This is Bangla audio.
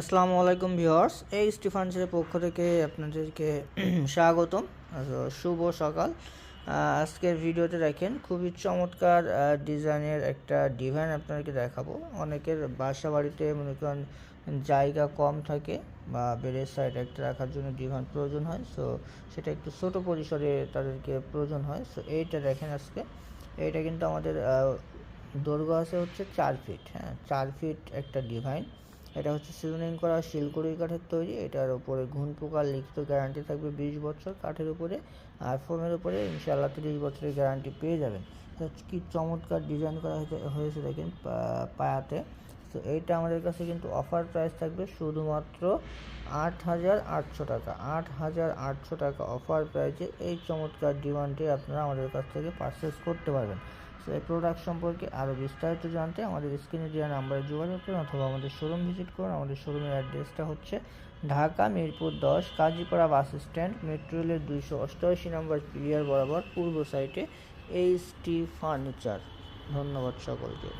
আসসালামু আলাইকুম ভিউয়ার্স, এই স্টিফান্সের পক্ষ থেকে আপনাদেরকে স্বাগতম। শুভ সকাল। আজকের ভিডিওতে দেখেন, খুবই চমৎকার ডিজাইনের একটা ডিভাইন আপনাদেরকে দেখাবো। অনেকের বাসা বাড়িতে মনে করেন জায়গা কম থাকে বা বেডের সাইড একটা রাখার জন্য ডিভাইন প্রয়োজন হয় সো সেটা একটু ছোট পরিসরে তাদেরকে প্রয়োজন হয়। সো এইটা দেখেন আজকে। এইটা কিন্তু আমাদের দৈর্ঘ্য আছে হচ্ছে চার ফিট হ্যাঁ চার ফিট একটা ডিভাইন এটা হচ্ছে সিজনিং করা শিলকুড়ি কাঠের তৈরি, এটার উপরে ঘুন পোকার লিখিত গ্যারান্টি থাকবে বিশ বছর কাঠের উপরে, আর ফোমের উপরে ইনশাআল্লাহ তিরিশ বছরের গ্যারান্টি পেয়ে যাবেন। কি চমৎকার ডিজাইন করা হয়েছে দেখেন পায়াতে। তো এইটা আমাদের কাছে কিন্তু অফার প্রাইস থাকবে শুধুমাত্র আট হাজার আটশো টাকা। আট হাজার আটশো টাকা অফার প্রাইসে এই চমৎকার ডিমান্ডটি আপনারা আমাদের কাছ থেকে পারচেস করতে পারবেন। তো এই প্রোডাক্ট সম্পর্কে আরও বিস্তারিত জানতে আমাদের স্ক্রিনে দেওয়া নাম্বারে যোগাযোগ করুন অথবা আমাদের শোরুম ভিজিট করুন। আমাদের শোরুমের অ্যাড্রেসটা হচ্ছে ঢাকা মিরপুর দশ, কাজীপাড়া বাস স্ট্যান্ড মেট্রো রেলের দুইশো অষ্টআশি নম্বর পিলিয়ার বরাবর, পূর্ব সাইটে এইচ টি ফার্নিচার ধন্যবাদ সকলকে।